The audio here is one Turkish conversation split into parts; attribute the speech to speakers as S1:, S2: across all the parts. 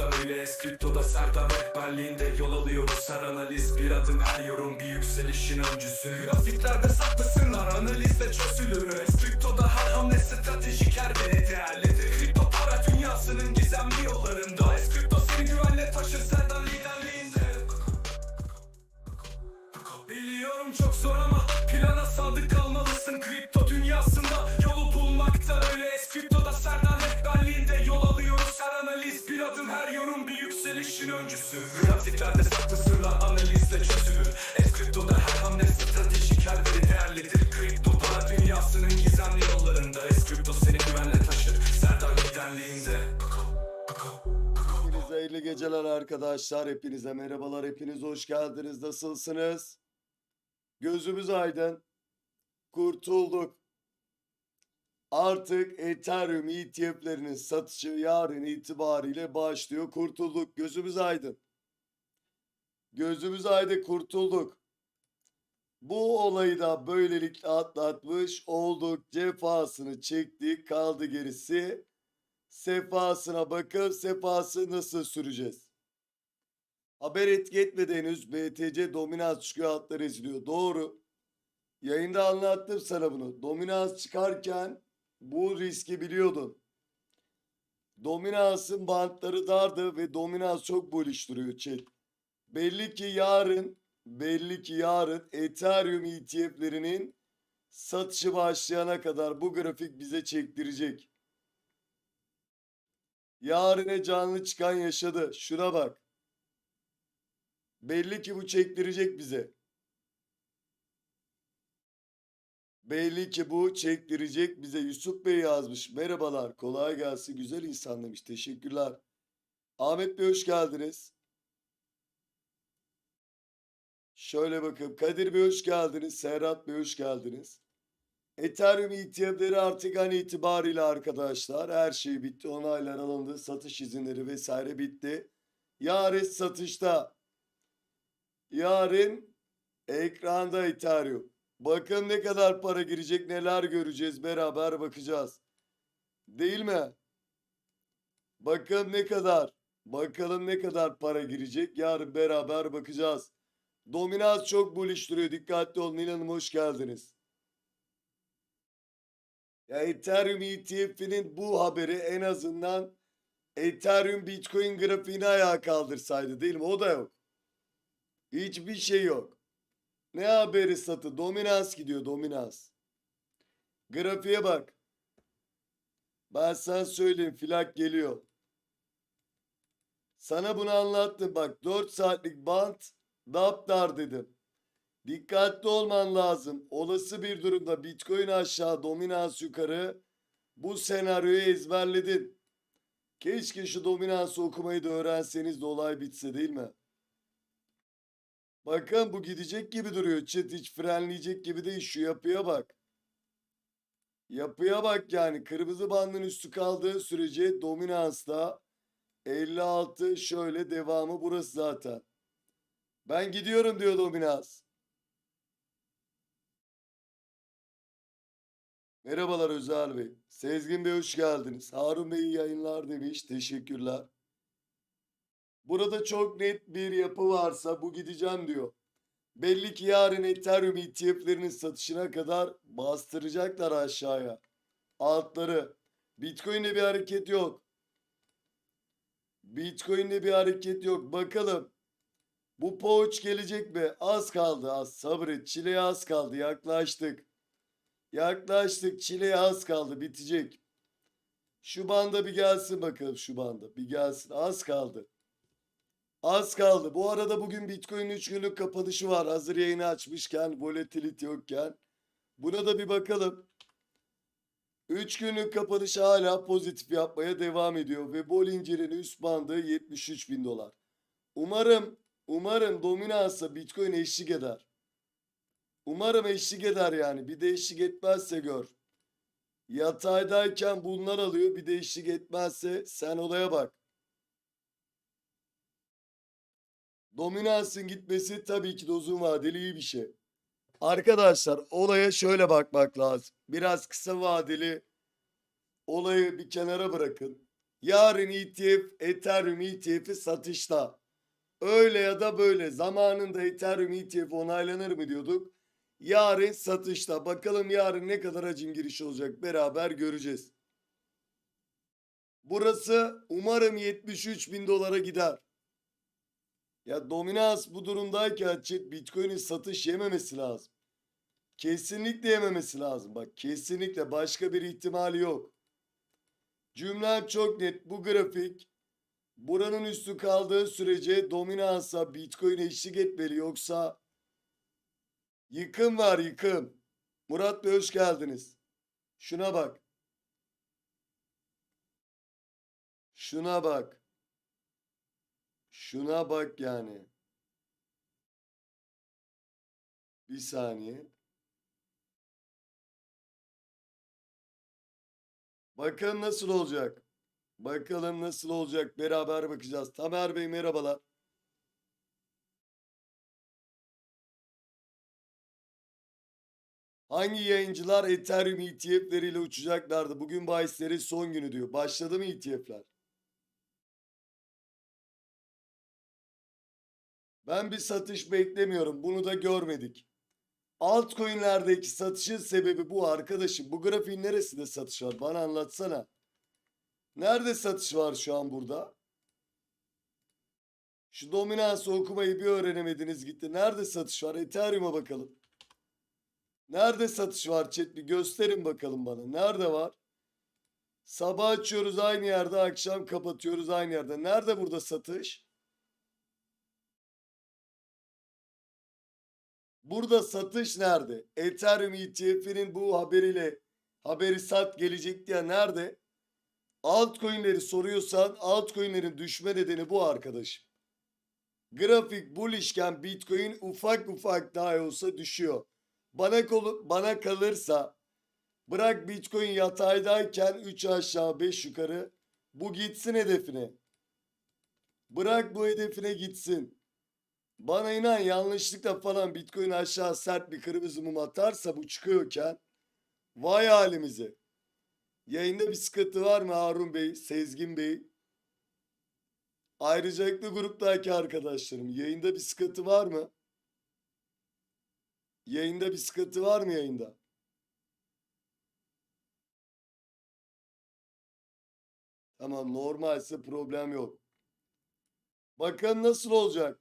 S1: bulmakta öyle Eskriptoda Serdar rehberliğinde yol alıyoruz. Her analiz bir adım her yorum bir yükselişin öncüsü. Grafiklerde saklı sırlar analizle çözülür Eskriptoda her hamle stratejik her biri öncüsü Grafiklerde saklı sırlar analizle çözülür Eskriptoda her hamle stratejik her biri değerlidir Kripto para dünyasının gizemli yollarında Eskripto seni güvenle taşır Serdar liderliğinde
S2: Hepinize hayırlı geceler arkadaşlar. Hepinize merhabalar. Hepiniz hoş geldiniz. Nasılsınız? Gözümüz aydın. Kurtulduk. Artık Ethereum ETF'lerinin satışı yarın itibariyle başlıyor. Kurtulduk. Gözümüz aydın. Gözümüz aydın kurtulduk. Bu olayı da böylelikle atlatmış olduk. Cefasını çektik. Kaldı gerisi sefasına bakıp sefası nasıl süreceğiz? Haber etki henüz. BTC dominans çıkıyor altları eziliyor. Doğru. Yayında anlattım sana bunu. Dominans çıkarken bu riski biliyordun. Dominansın bantları dardı ve dominans çok duruyor chat. Belli ki yarın belli ki yarın Ethereum ETF'lerinin satışı başlayana kadar bu grafik bize çektirecek. Yarine canlı çıkan yaşadı. Şuna bak. Belli ki bu çektirecek bize. Belli ki bu çektirecek bize. Yusuf Bey yazmış. Merhabalar. Kolay gelsin. Güzel insan demiş. Teşekkürler. Ahmet Bey hoş geldiniz. Şöyle bakın. Kadir Bey hoş geldiniz. Serhat Bey hoş geldiniz. Ethereum ETF'leri artık an itibariyle arkadaşlar her şey bitti. Onaylar alındı. Satış izinleri vesaire bitti. Yarın satışta. Yarın ekranda Ethereum. Bakın ne kadar para girecek neler göreceğiz beraber bakacağız. Değil mi? Bakın ne kadar. Bakalım ne kadar para girecek. Yarın beraber bakacağız. Dominans çok bullish duruyor. Dikkatli olun. İnanın hoş geldiniz. Ya Ethereum ETF'inin bu haberi en azından Ethereum Bitcoin grafiğini ayağa kaldırsaydı değil mi? O da yok. Hiçbir şey yok. Ne haberi satı? Dominans gidiyor dominans. Grafiğe bak. Ben sana söyleyeyim filak geliyor. Sana bunu anlattım bak 4 saatlik bant daptar dedim. Dikkatli olman lazım. Olası bir durumda Bitcoin aşağı, dominans yukarı. Bu senaryoyu ezberledin. Keşke şu dominansı okumayı da öğrenseniz de olay bitse değil mi? Bakın bu gidecek gibi duruyor. Çıt hiç frenleyecek gibi değil. Şu yapıya bak. Yapıya bak yani. Kırmızı bandın üstü kaldığı sürece dominansta 56 şöyle devamı burası zaten. Ben gidiyorum diyor dominans. Merhabalar Özel Bey. Sezgin Bey hoş geldiniz. Harun Bey yayınlar demiş. Teşekkürler. Burada çok net bir yapı varsa bu gideceğim diyor. Belli ki yarın Ethereum ETF'lerinin satışına kadar bastıracaklar aşağıya. Altları. Bitcoin'de bir hareket yok. Bitcoin'de bir hareket yok. Bakalım. Bu pouch gelecek mi? Az kaldı az. Sabret. Çile'ye az kaldı. Yaklaştık. Yaklaştık. Çile'ye az kaldı. Bitecek. Şu banda bir gelsin bakalım şu banda. Bir gelsin. Az kaldı. Az kaldı. Bu arada bugün Bitcoin 3 günlük kapanışı var. Hazır yayını açmışken, volatility yokken. Buna da bir bakalım. 3 günlük kapanış hala pozitif yapmaya devam ediyor. Ve Bollinger'in üst bandı 73 bin dolar. Umarım, umarım dominansa Bitcoin eşlik eder. Umarım eşlik eder yani. Bir de eşlik etmezse gör. Yataydayken bunlar alıyor. Bir de eşlik etmezse sen olaya bak. Dominansın gitmesi tabii ki de uzun vadeli iyi bir şey. Arkadaşlar olaya şöyle bakmak lazım. Biraz kısa vadeli olayı bir kenara bırakın. Yarın ETF, Ethereum ETF'i satışta. Öyle ya da böyle zamanında Ethereum ETF onaylanır mı diyorduk. Yarın satışta. Bakalım yarın ne kadar hacim girişi olacak beraber göreceğiz. Burası umarım 73 bin dolara gider. Ya dominans bu durumdayken chat Bitcoin'in satış yememesi lazım. Kesinlikle yememesi lazım. Bak kesinlikle başka bir ihtimali yok. Cümlem çok net. Bu grafik buranın üstü kaldığı sürece dominansa Bitcoin eşlik etmeli yoksa yıkım var yıkım. Murat Bey hoş geldiniz. Şuna bak. Şuna bak. Şuna bak yani. Bir saniye. Bakalım nasıl olacak. Bakalım nasıl olacak. Beraber bakacağız. Tamer Bey merhabalar. Hangi yayıncılar Ethereum ETF'leriyle uçacaklardı? Bugün bahislerin son günü diyor. Başladı mı ETF'ler? Ben bir satış beklemiyorum. Bunu da görmedik. Altcoin'lerdeki satışın sebebi bu arkadaşım. Bu grafiğin neresinde satış var? Bana anlatsana. Nerede satış var şu an burada? Şu dominansı okumayı bir öğrenemediniz gitti. Nerede satış var? Ethereum'a bakalım. Nerede satış var chat? Bir gösterin bakalım bana. Nerede var? Sabah açıyoruz aynı yerde, akşam kapatıyoruz aynı yerde. Nerede burada satış? Burada satış nerede? Ethereum ETF'inin bu haberiyle haberi sat gelecek diye nerede? Altcoin'leri soruyorsan altcoin'lerin düşme nedeni bu arkadaşım. Grafik bullishken Bitcoin ufak ufak daha olsa düşüyor. Bana bana kalırsa bırak Bitcoin yataydayken 3 aşağı 5 yukarı bu gitsin hedefine. Bırak bu hedefine gitsin. Bana inan yanlışlıkla falan Bitcoin aşağı sert bir kırmızı mum atarsa bu çıkıyorken vay halimize. Yayında bir sıkıntı var mı Harun Bey, Sezgin Bey? Ayrıcalıklı gruptaki arkadaşlarım yayında bir sıkıntı var mı? Yayında bir sıkıntı var mı yayında? Tamam normalse problem yok. Bakın nasıl olacak?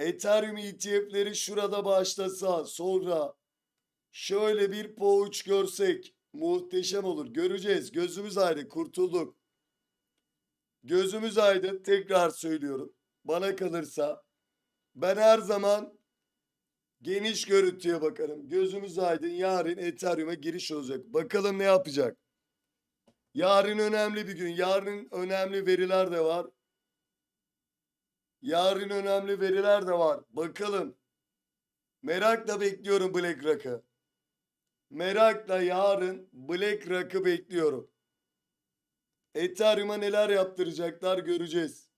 S2: Ethereum ETF'leri şurada başlasa sonra şöyle bir pouch görsek muhteşem olur. Göreceğiz. Gözümüz aydın. Kurtulduk. Gözümüz aydın. Tekrar söylüyorum. Bana kalırsa ben her zaman geniş görüntüye bakarım. Gözümüz aydın. Yarın Ethereum'a giriş olacak. Bakalım ne yapacak. Yarın önemli bir gün. Yarın önemli veriler de var. Yarın önemli veriler de var. Bakalım. Merakla bekliyorum BlackRock'ı. Merakla yarın BlackRock'ı bekliyorum. Ethereum'a neler yaptıracaklar göreceğiz.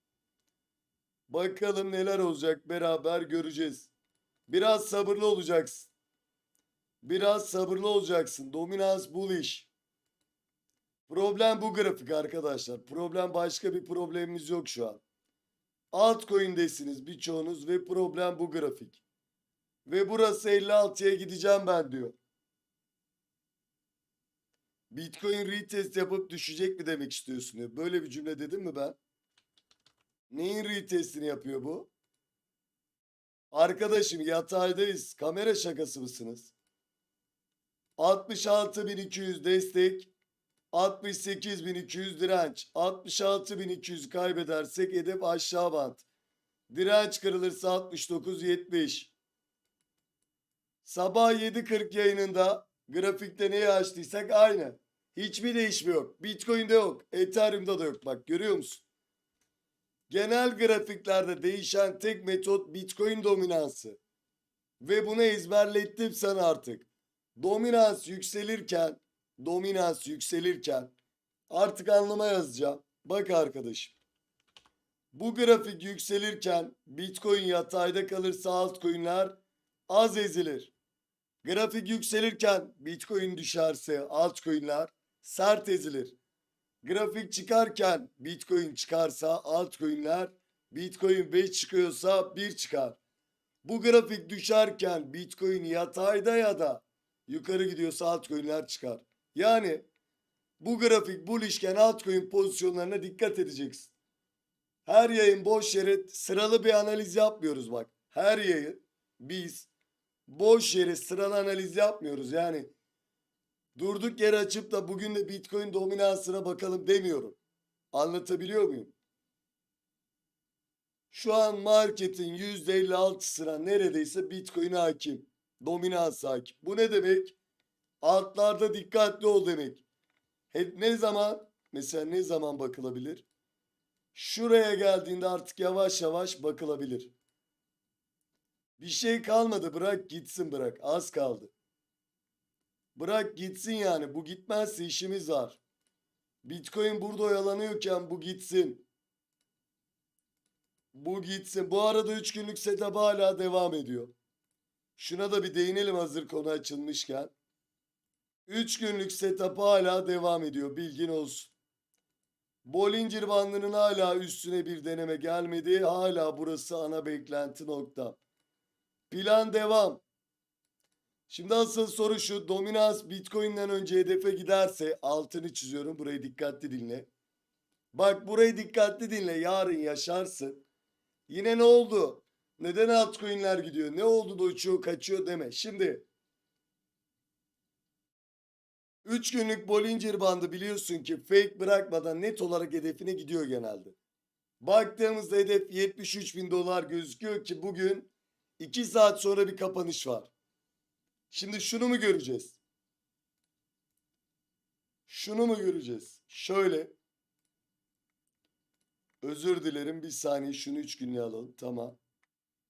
S2: Bakalım neler olacak beraber göreceğiz. Biraz sabırlı olacaksın. Biraz sabırlı olacaksın. Dominans bullish. Problem bu grafik arkadaşlar. Problem başka bir problemimiz yok şu an. Altcoin'desiniz birçoğunuz ve problem bu grafik. Ve burası 56'ya gideceğim ben diyor. Bitcoin retest yapıp düşecek mi demek istiyorsun diyor. Böyle bir cümle dedim mi ben? Neyin retestini yapıyor bu? Arkadaşım yataydayız. Kamera şakası mısınız? 66.200 destek. 68.200 direnç. 66.200 kaybedersek hedef aşağı bant. Direnç kırılırsa 69.70. Sabah 7.40 yayınında grafikte neyi açtıysak aynı. Hiçbir değişme yok. Bitcoin'de yok. Ethereum'da da yok. Bak görüyor musun? Genel grafiklerde değişen tek metot Bitcoin dominansı. Ve bunu ezberlettim sana artık. Dominans yükselirken dominans yükselirken artık anlama yazacağım. Bak arkadaşım. Bu grafik yükselirken Bitcoin yatayda kalırsa altcoin'ler az ezilir. Grafik yükselirken Bitcoin düşerse altcoin'ler sert ezilir. grafik çıkarken Bitcoin çıkarsa altcoin'ler Bitcoin 5 çıkıyorsa 1 çıkar. Bu grafik düşerken Bitcoin yatayda ya da yukarı gidiyorsa altcoin'ler çıkar. Yani bu grafik bullishken altcoin pozisyonlarına dikkat edeceksin. Her yayın boş yere sıralı bir analiz yapmıyoruz bak. Her yayın biz boş yere sıralı analiz yapmıyoruz. Yani durduk yere açıp da bugün de Bitcoin dominansına bakalım demiyorum. Anlatabiliyor muyum? Şu an marketin %56'sına neredeyse Bitcoin hakim. Dominans hakim. Bu ne demek? Altlarda dikkatli ol demek. Hep ne zaman? Mesela ne zaman bakılabilir? Şuraya geldiğinde artık yavaş yavaş bakılabilir. Bir şey kalmadı bırak gitsin bırak. Az kaldı. Bırak gitsin yani. Bu gitmezse işimiz var. Bitcoin burada oyalanıyorken bu gitsin. Bu gitsin. Bu arada 3 günlük setup hala devam ediyor. Şuna da bir değinelim hazır konu açılmışken. 3 günlük setup hala devam ediyor. Bilgin olsun. Bollinger bandının hala üstüne bir deneme gelmedi. Hala burası ana beklenti nokta. Plan devam. Şimdi asıl soru şu. Dominans Bitcoin'den önce hedefe giderse altını çiziyorum. Burayı dikkatli dinle. Bak burayı dikkatli dinle. Yarın yaşarsın. Yine ne oldu? Neden altcoin'ler gidiyor? Ne oldu da uçuyor kaçıyor deme. Şimdi 3 günlük Bollinger bandı biliyorsun ki fake bırakmadan net olarak hedefine gidiyor genelde. Baktığımızda hedef 73 bin dolar gözüküyor ki bugün 2 saat sonra bir kapanış var. Şimdi şunu mu göreceğiz? Şunu mu göreceğiz? Şöyle. Özür dilerim bir saniye şunu 3 günlüğe alalım. Tamam.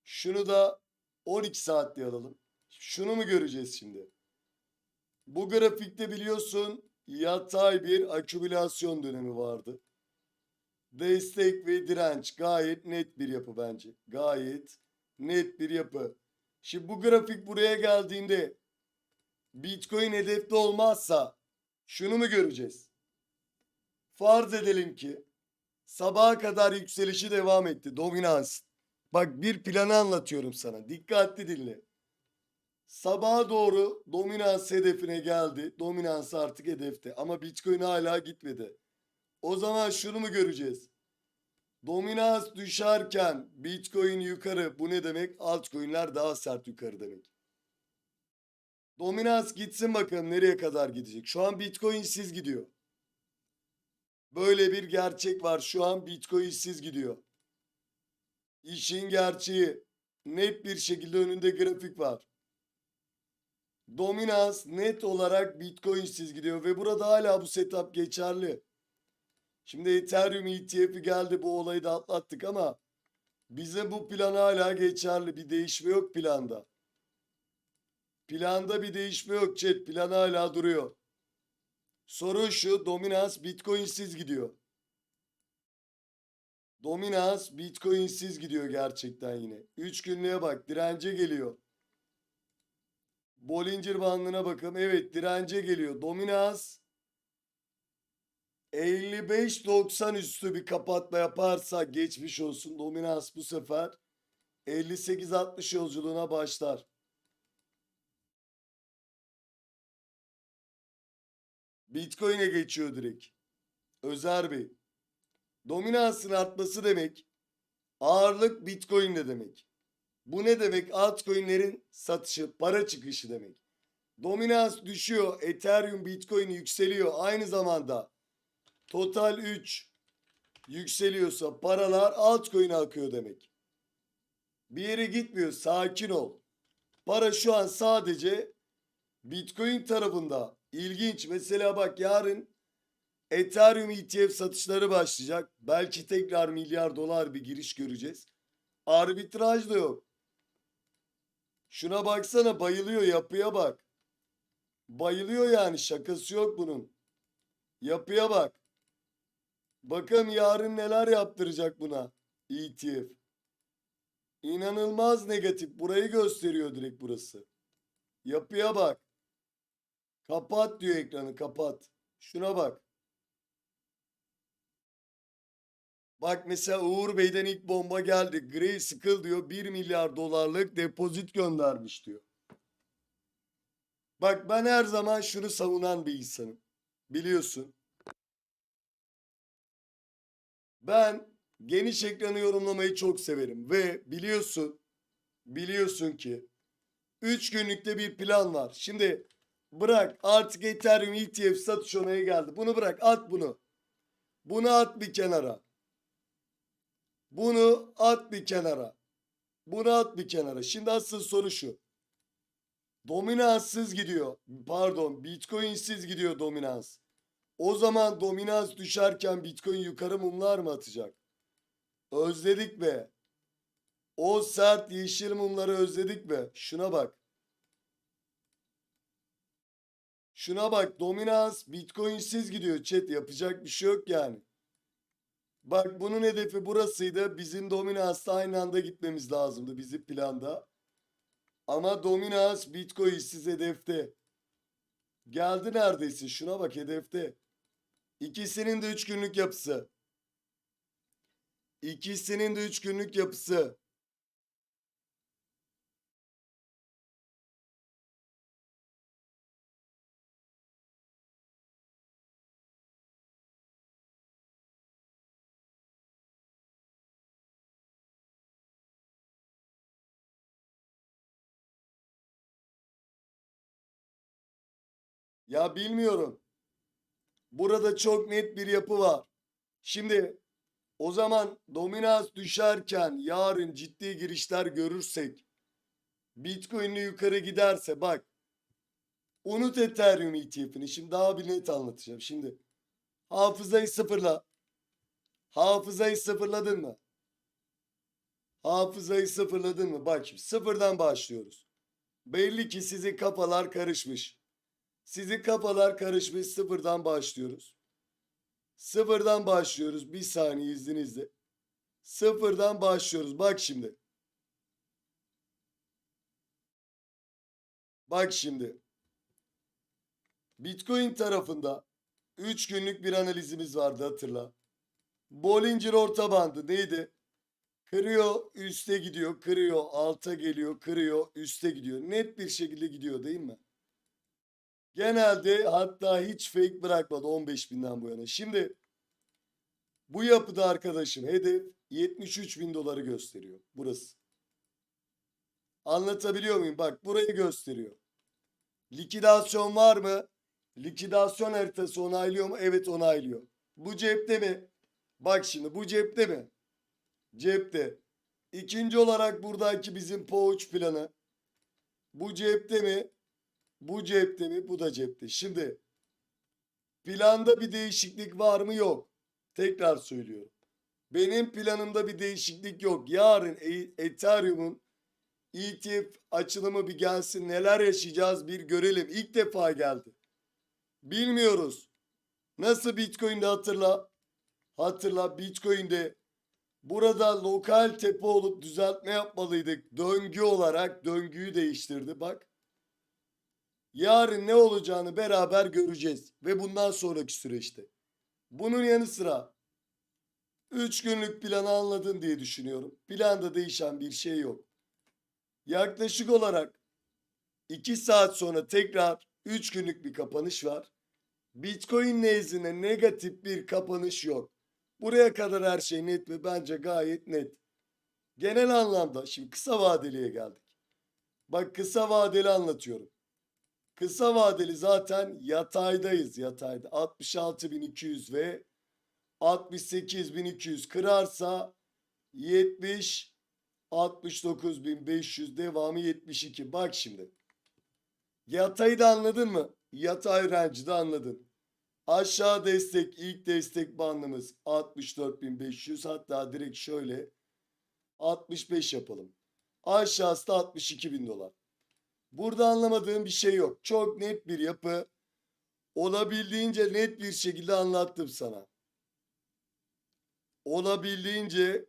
S2: Şunu da 12 saatliğe alalım. Şunu mu göreceğiz şimdi? Bu grafikte biliyorsun yatay bir akümülasyon dönemi vardı. Destek ve direnç gayet net bir yapı bence. Gayet net bir yapı. Şimdi bu grafik buraya geldiğinde Bitcoin hedefte olmazsa şunu mu göreceğiz? Farz edelim ki sabaha kadar yükselişi devam etti. Dominans. Bak bir planı anlatıyorum sana. Dikkatli dinle. Sabaha doğru dominans hedefine geldi. Dominans artık hedefte ama Bitcoin hala gitmedi. O zaman şunu mu göreceğiz? Dominans düşerken Bitcoin yukarı bu ne demek? Altcoin'ler daha sert yukarı demek. Dominans gitsin bakalım nereye kadar gidecek. Şu an Bitcoin'siz gidiyor. Böyle bir gerçek var. Şu an Bitcoin'siz gidiyor. İşin gerçeği net bir şekilde önünde grafik var. Dominans net olarak Bitcoin'siz gidiyor ve burada hala bu setup geçerli. Şimdi Ethereum ETF'i geldi bu olayı da atlattık ama bize bu plan hala geçerli. Bir değişme yok planda. Planda bir değişme yok chat. Plan hala duruyor. Soru şu dominans Bitcoin'siz gidiyor. Dominans Bitcoin'siz gidiyor gerçekten yine. 3 günlüğe bak dirence geliyor. Bollinger bandına bakın. Evet dirence geliyor. Dominans 55-90 üstü bir kapatma yaparsa geçmiş olsun. Dominans bu sefer 58-60 yolculuğuna başlar. Bitcoin'e geçiyor direkt. Özer Bey. Dominansın artması demek ağırlık Bitcoin'de demek. Bu ne demek? Altcoin'lerin satışı, para çıkışı demek. Dominans düşüyor, Ethereum, Bitcoin yükseliyor. Aynı zamanda total 3 yükseliyorsa paralar altcoin'e akıyor demek. Bir yere gitmiyor, sakin ol. Para şu an sadece Bitcoin tarafında. İlginç. Mesela bak yarın Ethereum ETF satışları başlayacak. Belki tekrar milyar dolar bir giriş göreceğiz. Arbitraj da yok. Şuna baksana bayılıyor yapıya bak. Bayılıyor yani şakası yok bunun. Yapıya bak. Bakın yarın neler yaptıracak buna ETF. İnanılmaz negatif. Burayı gösteriyor direkt burası. Yapıya bak. Kapat diyor ekranı kapat. Şuna bak. Bak mesela Uğur Bey'den ilk bomba geldi. Gray Skull diyor 1 milyar dolarlık depozit göndermiş diyor. Bak ben her zaman şunu savunan bir insanım. Biliyorsun. Ben geniş ekranı yorumlamayı çok severim ve biliyorsun biliyorsun ki 3 günlükte bir plan var. Şimdi bırak artık Ethereum ETF satış onaya geldi. Bunu bırak at bunu. Bunu at bir kenara. Bunu at bir kenara. Bunu at bir kenara. Şimdi asıl soru şu. Dominanssız gidiyor. Pardon, Bitcoin'siz gidiyor dominans. O zaman dominans düşerken Bitcoin yukarı mumlar mı atacak? Özledik be. O sert yeşil mumları özledik be. Şuna bak. Şuna bak dominans Bitcoin'siz gidiyor chat yapacak bir şey yok yani. Bak bunun hedefi burasıydı. Bizim dominansla aynı anda gitmemiz lazımdı bizim planda. Ama dominans Bitcoin'siz hedefte. Geldi neredeyse. Şuna bak hedefte. İkisinin de 3 günlük yapısı. İkisinin de 3 günlük yapısı. Ya bilmiyorum. Burada çok net bir yapı var. Şimdi o zaman dominans düşerken yarın ciddi girişler görürsek Bitcoin'i yukarı giderse bak unut Ethereum ETF'ini. Şimdi daha bir net anlatacağım. Şimdi hafızayı sıfırla. Hafızayı sıfırladın mı? Hafızayı sıfırladın mı? Bak şimdi sıfırdan başlıyoruz. Belli ki sizin kafalar karışmış. Sizin kafalar karışmış sıfırdan başlıyoruz. Sıfırdan başlıyoruz. Bir saniye izninizle. Sıfırdan başlıyoruz. Bak şimdi. Bak şimdi. Bitcoin tarafında 3 günlük bir analizimiz vardı hatırla. Bollinger orta bandı neydi? Kırıyor, üste gidiyor, kırıyor, alta geliyor, kırıyor, üste gidiyor. Net bir şekilde gidiyor değil mi? Genelde hatta hiç fake bırakmadı 15 binden bu yana. Şimdi bu yapıda arkadaşım hedef 73 bin doları gösteriyor. Burası. Anlatabiliyor muyum? Bak burayı gösteriyor. Likidasyon var mı? Likidasyon haritası onaylıyor mu? Evet onaylıyor. Bu cepte mi? Bak şimdi bu cepte mi? Cepte. İkinci olarak buradaki bizim pouch planı. Bu cepte mi? Bu cepte mi? Bu da cepte. Şimdi planda bir değişiklik var mı? Yok. Tekrar söylüyorum. Benim planımda bir değişiklik yok. Yarın E- Ethereum'un ETF açılımı bir gelsin. Neler yaşayacağız bir görelim. İlk defa geldi. Bilmiyoruz. Nasıl Bitcoin'de hatırla. Hatırla Bitcoin'de burada lokal tepe olup düzeltme yapmalıydık. Döngü olarak döngüyü değiştirdi. Bak. Yarın ne olacağını beraber göreceğiz ve bundan sonraki süreçte. Bunun yanı sıra 3 günlük planı anladın diye düşünüyorum. Planda değişen bir şey yok. Yaklaşık olarak 2 saat sonra tekrar 3 günlük bir kapanış var. Bitcoin nezdinde negatif bir kapanış yok. Buraya kadar her şey net mi? Bence gayet net. Genel anlamda şimdi kısa vadeliye geldik. Bak kısa vadeli anlatıyorum. Kısa vadeli zaten yataydayız yatayda. 66.200 ve 68.200 kırarsa 70 69.500 devamı 72. Bak şimdi. Yatayı da anladın mı? Yatay range'ı da anladın. Aşağı destek ilk destek bandımız 64.500 hatta direkt şöyle 65 yapalım. Aşağısı da 62.000 dolar. Burada anlamadığım bir şey yok. Çok net bir yapı. Olabildiğince net bir şekilde anlattım sana. Olabildiğince